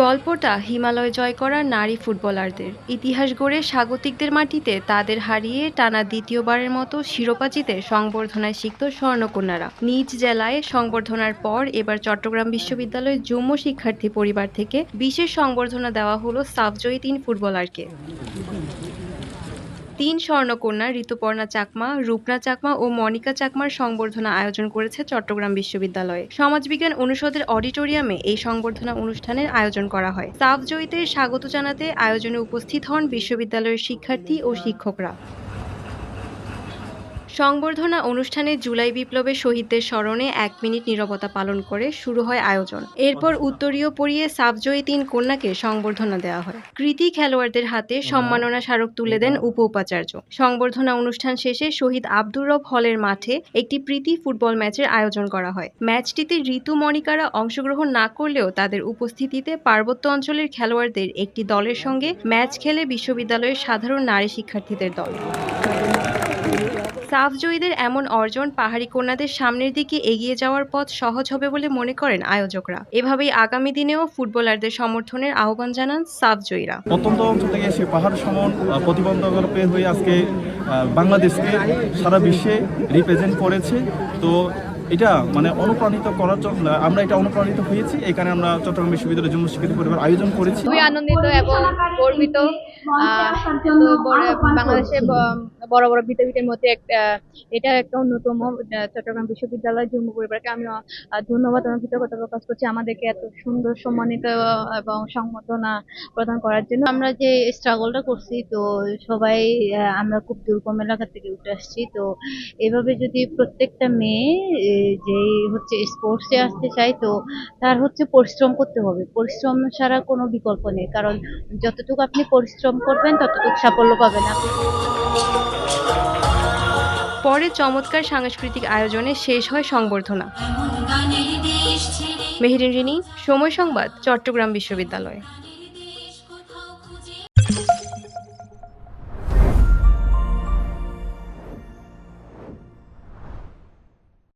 গল্পটা হিমালয় জয় করা নারী ফুটবলারদের। ইতিহাস গড়ে স্বাগতিকদের মাটিতে তাদের হারিয়ে টানা দ্বিতীয়বারের মতো শিরোপা জিতে সংবর্ধনায় শিখত স্বর্ণকন্যারা। নিজ জেলায় সংবর্ধনার পর এবার চট্টগ্রাম বিশ্ববিদ্যালয়ের যুগ্ম শিক্ষার্থী পরিবার থেকে বিশেষ সংবর্ধনা দেওয়া হলো সাফজয়ী তিন ফুটবলারকে। তিন স্বর্ণকন্যা, ঋতুপর্ণা চাকমা, রূপনা চাকমা ও মনিকা চাকমার সংবর্ধনা আয়োজন করেছে চট্টগ্রাম বিশ্ববিদ্যালয়ে। সমাজবিজ্ঞান অনুষদের অডিটোরিয়ামে এই সংবর্ধনা অনুষ্ঠানের আয়োজন করা হয়। সাফ জয়ীদের স্বাগত জানাতে আয়োজনে উপস্থিত হন বিশ্ববিদ্যালয়ের শিক্ষার্থী ও শিক্ষকরা। সংবর্ধনা অনুষ্ঠানে জুলাই বিপ্লবের শহীদদের স্মরণে এক মিনিট নীরবতা পালন করে শুরু হয় আয়োজন। এরপর উত্তরীয় পরিয়ে সাবজয়ী তিন কন্যাকে সংবর্ধনা দেওয়া হয়। কৃতি খেলোয়াড়দের হাতে সম্মাননা স্মারক তুলে দেন উপ উপাচার্য। সংবর্ধনা অনুষ্ঠান শেষে শহীদ আব্দুর রব হলের মাঠে একটি প্রীতি ফুটবল ম্যাচের আয়োজন করা হয়। ম্যাচটিতে ঋতু মনিকারা অংশগ্রহণ না করলেও তাদের উপস্থিতিতে পার্বত্য অঞ্চলের খেলোয়াড়দের একটি দলের সঙ্গে ম্যাচ খেলে বিশ্ববিদ্যালয়ের সাধারণ নারী শিক্ষার্থীদের দল। সাফজয়ীদের এমন অর্জন পাহাড়ি কন্যাদের সামনের দিকে এগিয়ে যাওয়ার পথ সহজ হবে বলে মনে করেন আয়োজকরা। এভাবেই আগামী দিনেও ফুটবলারদের সমর্থনের আহ্বান জানান সাফজয়ীরা। প্রত্যন্ত অঞ্চল থেকে সে পাহাড় সমান প্রতিবন্ধকতা হয়ে আজকে বাংলাদেশকে সারা বিশ্বে রিপ্রেজেন্ট করেছে। তো এটা মানে অনুপ্রাণিত করার জন্য আমরা এটা অনুপ্রাণিত হয়েছি। এখানে আমরা চট্টগ্রাম বিশ্ববিদ্যালয়ের জন্য শিক্ষার্থী পরিবার আয়োজন করেছি। খুবই আনন্দিত এবং গর্বিত তো বড়- বাংলাদেশে বড় বড় বিদ্যাপীঠের মধ্যে একটা এটা একটা অন্যতম চট্টগ্রাম বিশ্ববিদ্যালয় পরিবারকে আমি ধন্যবাদ এবং কৃতজ্ঞতা প্রকাশ করছি আমাদেরকে এত সুন্দর সম্মানিত এবং সংবর্ধনা প্রদান করার জন্য। আমরা যে স্ট্রাগলটা করছি তো সবাই আমরা খুব দুর্গম এলাকা থেকে উঠে আসছি। তো এভাবে যদি প্রত্যেকটা মেয়ে যে হচ্ছে স্পোর্টসে আসতে চায় তো তার হচ্ছে পরিশ্রম করতে হবে। পরিশ্রম ছাড়া কোনো বিকল্প নেই। কারণ যতটুকু আপনি পরিশ্রম করবেন ততটুকু সাফল্য পাবেন আপনি। পরে চমৎকার সাংস্কৃতিক আয়োজনে শেষ হয় সংবর্ধনা। মেহেরিন রিনি সময় সংবাদ চট্টগ্রাম বিশ্ববিদ্যালয়।